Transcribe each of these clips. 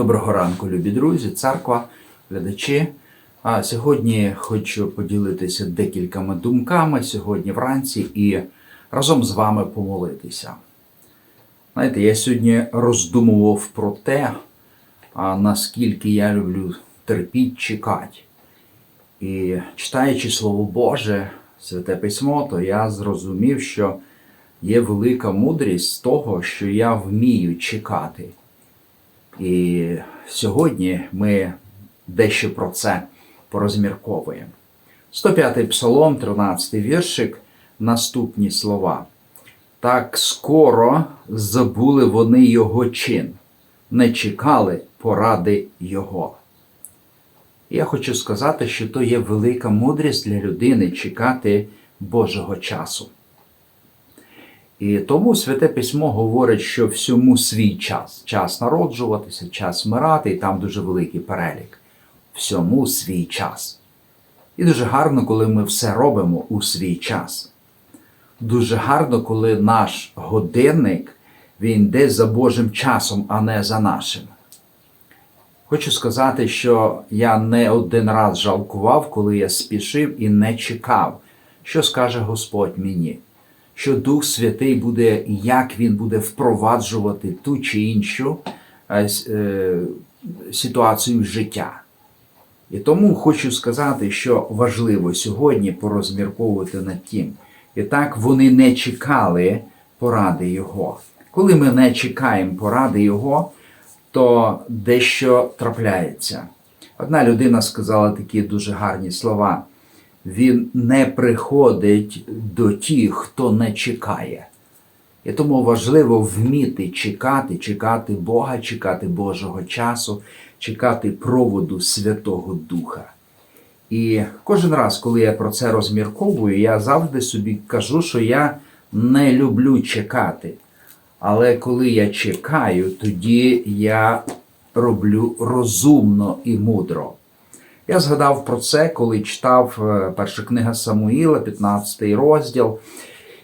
Доброго ранку, любі друзі, церква, глядачі. А сьогодні хочу поділитися декількома думками сьогодні вранці і разом з вами помолитися. Знаєте, я сьогодні роздумував про те, наскільки я люблю терпіть, чекати. І читаючи Слово Боже, Святе Письмо, то я зрозумів, що є велика мудрість з того, що я вмію чекати. І сьогодні ми дещо про це порозмірковуємо. 105-й псалом, 13-й віршик, наступні слова. Так скоро забули вони його чин, не чекали поради його. Я хочу сказати, що то є велика мудрість для людини чекати Божого часу. І тому Святе Письмо говорить, що всьому свій час. Час народжуватися, час вмирати, і там дуже великий перелік. Всьому свій час. І дуже гарно, коли ми все робимо у свій час. Дуже гарно, коли наш годинник він йде за Божим часом, а не за нашим. Хочу сказати, що я не один раз жалкував, коли я спішив і не чекав, що скаже Господь мені що Дух Святий буде, як Він буде впроваджувати ту чи іншу е, ситуацію життя. І тому хочу сказати, що важливо сьогодні порозмірковувати над тим. І так вони не чекали поради Його. Коли ми не чекаємо поради Його, то дещо трапляється. Одна людина сказала такі дуже гарні слова він не приходить до тих, хто не чекає. І тому важливо вміти чекати, чекати Бога, чекати Божого часу, чекати проводу Святого Духа. І кожен раз, коли я про це розмірковую, я завжди собі кажу, що я не люблю чекати. Але коли я чекаю, тоді я роблю розумно і мудро. Я згадав про це, коли читав е, перша книга Самуїла, 15 розділ.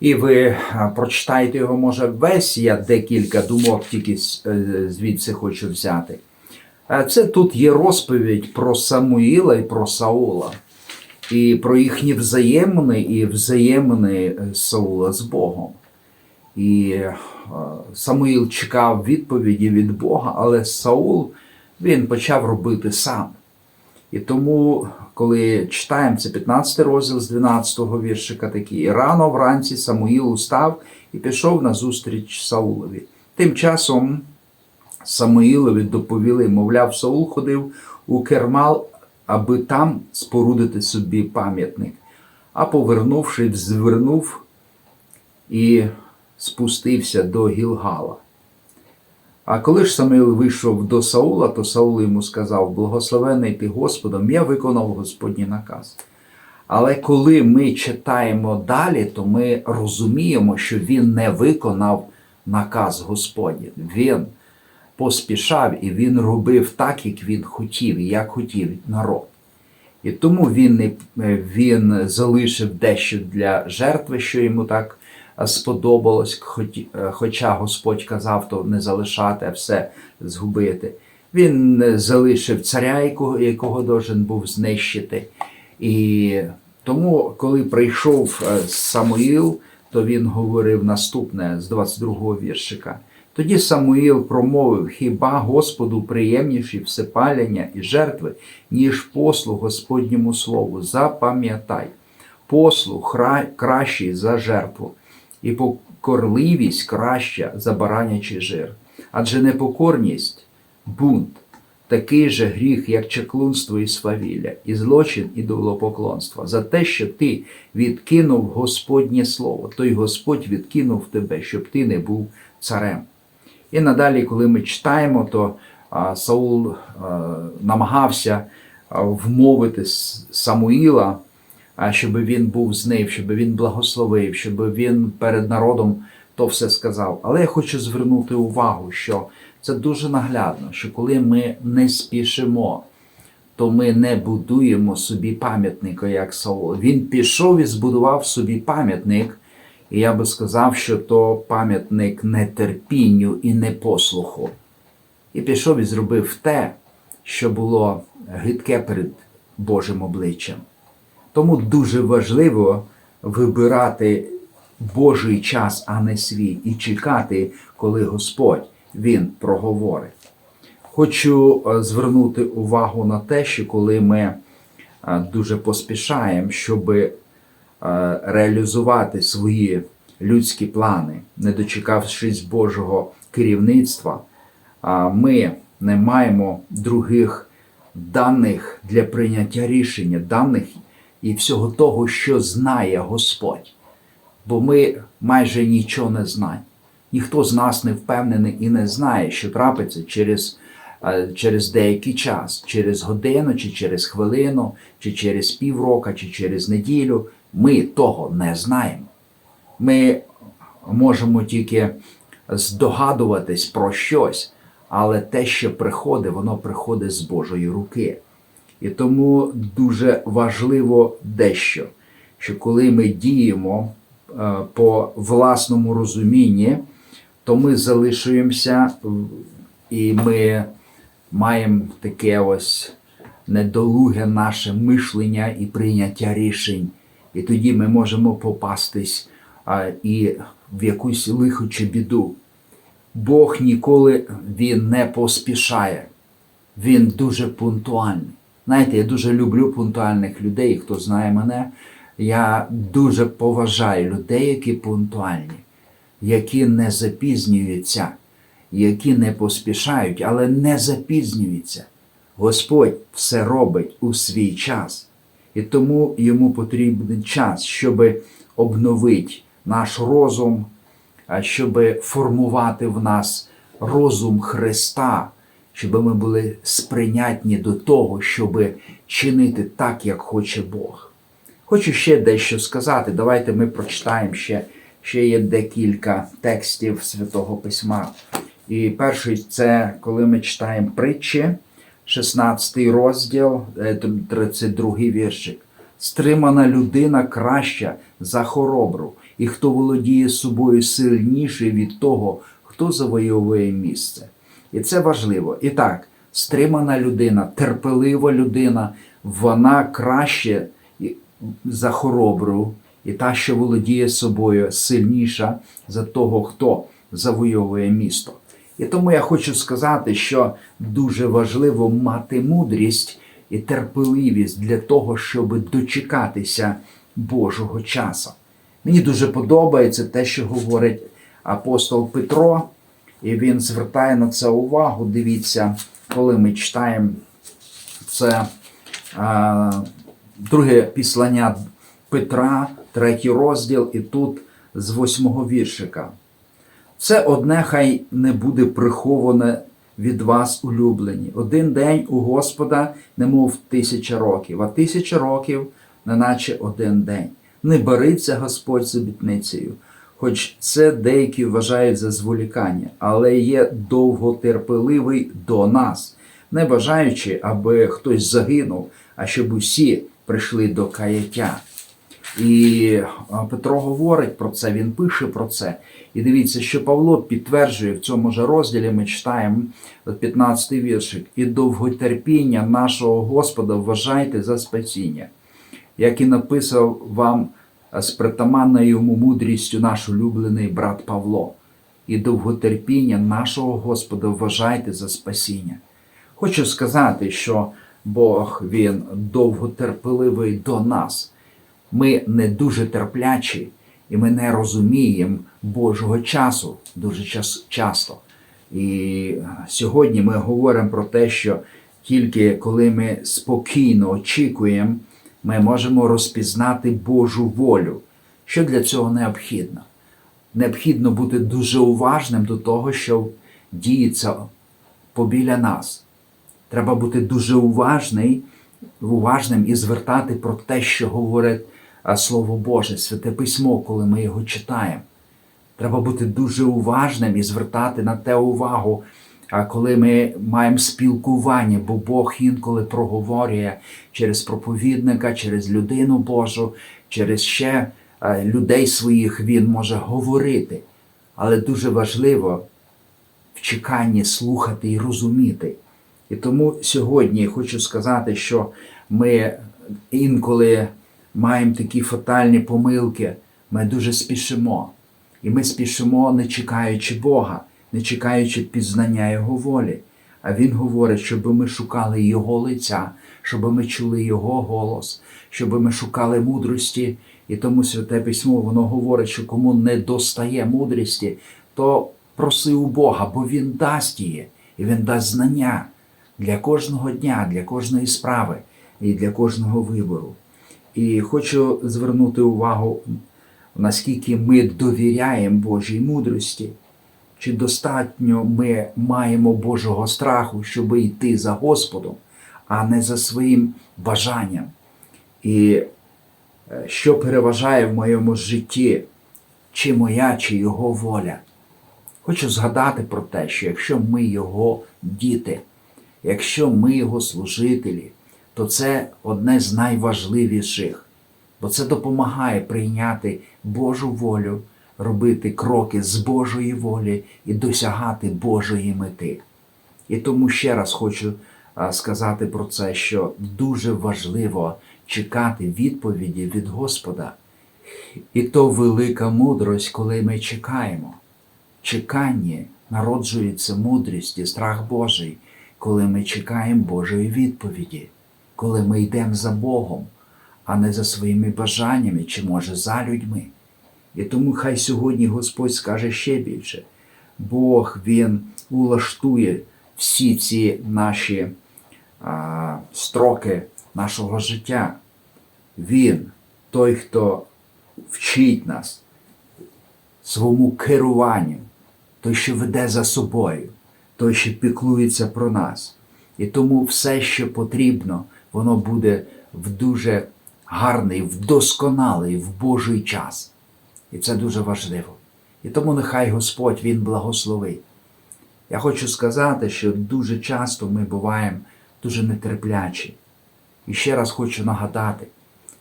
І ви е, прочитаєте його, може, весь я декілька думок тільки е, звідси хочу взяти. Це тут є розповідь про Самуїла і про Саула, і про їхні взаємини і взаємини Саула з Богом. І Самуїл чекав відповіді від Бога, але Саул він почав робити сам. І тому, коли читаємо це 15 розділ з 12 го віршика такий, рано вранці Самуїл устав і пішов на зустріч Саулові. Тим часом Самуїлові доповіли, мовляв, Саул ходив у Кермал, аби там спорудити собі пам'ятник, а повернувши, звернув і спустився до Гілгала. А коли ж Самуїл вийшов до Саула, то Саул йому сказав: Благословений ти Господом, я виконав Господній наказ. Але коли ми читаємо далі, то ми розуміємо, що він не виконав наказ Господній. Він поспішав і він робив так, як він хотів, і як хотів народ. І тому він він залишив дещо для жертви, що йому так сподобалось, е, хоча Господь казав, то не залишати, а все згубити. Він залишив царя, якого, якого должен був знищити. І тому, коли прийшов е, Самуїл, то він говорив наступне з 22-го віршика. Тоді Самуїл промовив: Хіба Господу приємніші всепалення і жертви, ніж послуг Господньому слову? Запам'ятай, послуг кращий за жертву і покорливість краща за баранячий жир. Адже непокорність, бунт, такий же гріх, як чеклунство і свавілля, і злочин і довлопоклонство, за те, що ти відкинув Господнє Слово, той Господь відкинув тебе, щоб ти не був царем. І надалі, коли ми читаємо, то Саул намагався вмовити Самуїла щоб він був з ним, щоб він благословив, щоб він перед народом то все сказав. Але я хочу звернути увагу, що це дуже наглядно, що коли ми не спішимо, то ми не будуємо собі пам'ятника, як Саул. Він пішов і збудував собі пам'ятник. І я би сказав, що то пам'ятник нетерпінню і непослуху. і пішов і зробив те, що було гидке перед Божим обличчям. Тому дуже важливо вибирати Божий час, а не свій, і чекати, коли Господь Він проговорить. Хочу е, звернути увагу на те, що коли ми е, дуже поспішаємо, щоб е, реалізувати свої людські плани, не дочекавшись Божого керівництва, ми не маємо других даних для прийняття рішення, даних і всього того, що знає Господь. Бо ми майже нічого не знаємо. Ніхто з нас не впевнений і не знає, що трапиться через, е, через деякий час, через годину, чи через хвилину, чи через півроку, чи через неділю. Ми того не знаємо. Ми можемо тільки здогадуватись про щось, але те, що приходить, воно приходить з Божої руки. І тому дуже важливо дещо, що коли ми діємо е, по власному розумінні, то ми залишуємося і ми маємо таке ось недолуге наше мишлення і прийняття рішень. І тоді ми можемо попастись і в якусь лиху чи біду. Бог ніколи він не поспішає. Він дуже пунктуальний. Знаєте, я дуже люблю пунктуальних людей. Хто знає мене, я дуже поважаю людей, які пунктуальні, які не запізнюються, які не поспішають, але не запізнюються. Господь все робить у свій час. І тому йому потрібен час, щоб обновити наш розум, щоб формувати в нас розум Христа, щоб ми були сприйнятні до того, щоб чинити так, як хоче Бог. Хочу ще дещо сказати. Давайте ми прочитаємо ще, ще є декілька текстів Святого Письма. І перший це коли ми читаємо притчі, 16 розділ, е, 32 віршик. Стримана людина краща за хоробру, і хто володіє собою сильніший від того, хто завойовує місце. І це важливо. І так, стримана людина, терпелива людина, вона краще за хоробру, і та, що володіє собою, сильніша за того, хто завойовує місто. І тому я хочу сказати, що дуже важливо мати мудрість і терпеливість для того, щоб дочекатися Божого часу. Мені дуже подобається те, що говорить апостол Петро, і він звертає на це увагу. Дивіться, коли ми читаємо це а, друге післання Петра, третій розділ, і тут з восьмого віршика. Це одне хай не буде приховане від вас улюблені. Один день у Господа, немов тисяча років, а тисяча років, неначе один день. Не бериться Господь з обітницею, хоч це деякі вважають за зволікання, але є довготерпеливий до нас, не бажаючи, аби хтось загинув, а щоб усі прийшли до каяття. І Петро говорить про це, він пише про це. І дивіться, що Павло підтверджує в цьому ж розділі, ми читаємо 15-й віршик. І довготерпіння нашого Господа вважайте за спасіння, як і написав вам з притаманною йому мудрістю наш улюблений брат Павло. І довготерпіння нашого Господа вважайте за спасіння. Хочу сказати, що Бог він довготерпеливий до нас ми не дуже терплячі, і ми не розуміємо Божого часу дуже час, часто. І сьогодні ми говоримо про те, що тільки коли ми спокійно очікуємо, ми можемо розпізнати Божу волю. Що для цього необхідно? Необхідно бути дуже уважним до того, що діється побіля нас. Треба бути дуже уважний, уважним і звертати про те, що говорить Слово Боже, Святе Письмо, коли ми його читаємо. Треба бути дуже уважним і звертати на те увагу, а коли ми маємо спілкування, бо Бог інколи проговорює через проповідника, через людину Божу, через ще е, людей своїх Він може говорити. Але дуже важливо в чеканні слухати і розуміти. І тому сьогодні хочу сказати, що ми інколи маємо такі фатальні помилки, ми дуже спішимо. І ми спішимо, не чекаючи Бога, не чекаючи пізнання Його волі. А Він говорить, щоб ми шукали Його лиця, щоб ми чули Його голос, щоб ми шукали мудрості. І тому Святе Письмо воно говорить, що кому не достає мудрості, то проси у Бога, бо Він дасть її, і Він дасть знання для кожного дня, для кожної справи і для кожного вибору. І хочу звернути увагу, наскільки ми довіряємо Божій мудрості, чи достатньо ми маємо Божого страху, щоб йти за Господом, а не за своїм бажанням. І е, що переважає в моєму житті, чи моя, чи Його воля. Хочу згадати про те, що якщо ми Його діти, якщо ми Його служителі, то це одне з найважливіших, бо це допомагає прийняти Божу волю, робити кроки з Божої волі і досягати Божої мети. І тому ще раз хочу сказати про це, що дуже важливо чекати відповіді від Господа. І то велика мудрость, коли ми чекаємо. Чеканні народжується мудрість і страх Божий, коли ми чекаємо Божої відповіді, коли ми йдемо за Богом, а не за своїми бажаннями чи, може, за людьми. І тому хай сьогодні Господь скаже ще більше. Бог Він улаштує всі ці наші а, строки нашого життя. Він, той, хто вчить нас своєму керуванню, той, що веде за собою, той, що піклується про нас. І тому все, що потрібно, воно буде в дуже гарний, вдосконалий, в Божий час. І це дуже важливо. І тому нехай Господь Він благословить. Я хочу сказати, що дуже часто ми буваємо дуже нетерплячі. І ще раз хочу нагадати,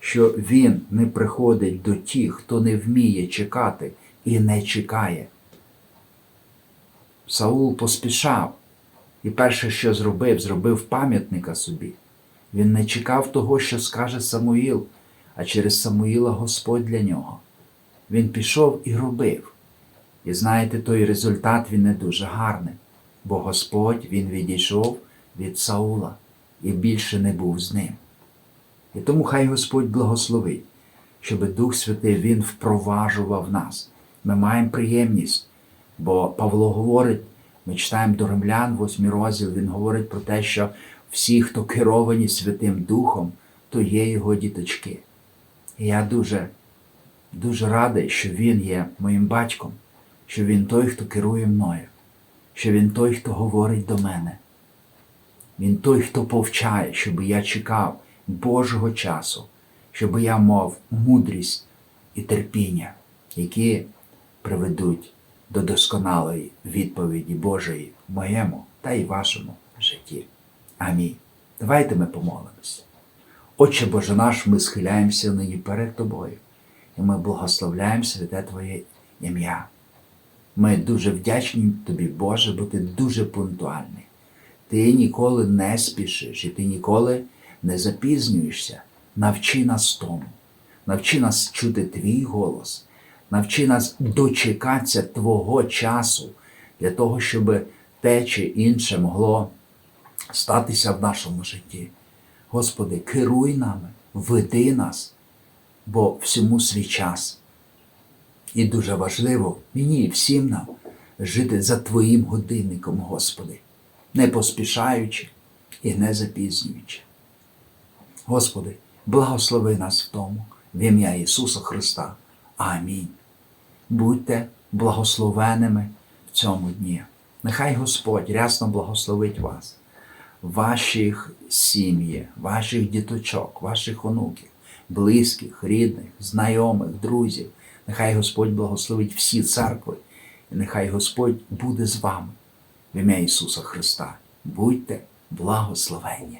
що Він не приходить до тих, хто не вміє чекати і не чекає. Саул поспішав і перше, що зробив, зробив пам'ятника собі. Він не чекав того, що скаже Самуїл, а через Самуїла Господь для нього. Він пішов і робив. І знаєте, той результат він не дуже гарний, бо Господь він відійшов від Саула і більше не був з ним. І тому хай Господь благословить, щоб Дух Святий Він впроваджував нас. Ми маємо приємність, бо Павло говорить, ми читаємо до Римлян, 8 розділ, він говорить про те, що всі, хто керовані Святим Духом, то є його діточки. І я дуже, дуже радий, що він є моїм батьком, що він той, хто керує мною, що він той, хто говорить до мене. Він той, хто повчає, щоб я чекав Божого часу, щоб я мав мудрість і терпіння, які приведуть до досконалої відповіді Божої моєму та й вашому житті. Амінь. Давайте ми помолимося. Отче Боже наш, ми схиляємося нині перед Тобою, і ми благословляємо святе Твоє ім'я. Ми дуже вдячні Тобі, Боже, бо Ти дуже пунктуальний. Ти ніколи не спішиш і ти ніколи не запізнюєшся. Навчи нас тому. Навчи нас чути твій голос, навчи нас дочекатися Твого часу для того, щоб те чи інше могло статися в нашому житті. Господи, керуй нами, веди нас, бо всьому свій час. І дуже важливо мені і всім нам жити за Твоїм годинником, Господи, не поспішаючи і не запізнюючи. Господи, благослови нас в тому, в ім'я Ісуса Христа. Амінь. Будьте благословеними в цьому дні. Нехай Господь рясно благословить вас, ваших сім'ї, ваших діточок, ваших онуків, близьких, рідних, знайомих, друзів. Нехай Господь благословить всі церкви, і нехай Господь буде з вами в ім'я Ісуса Христа. Будьте благословенні.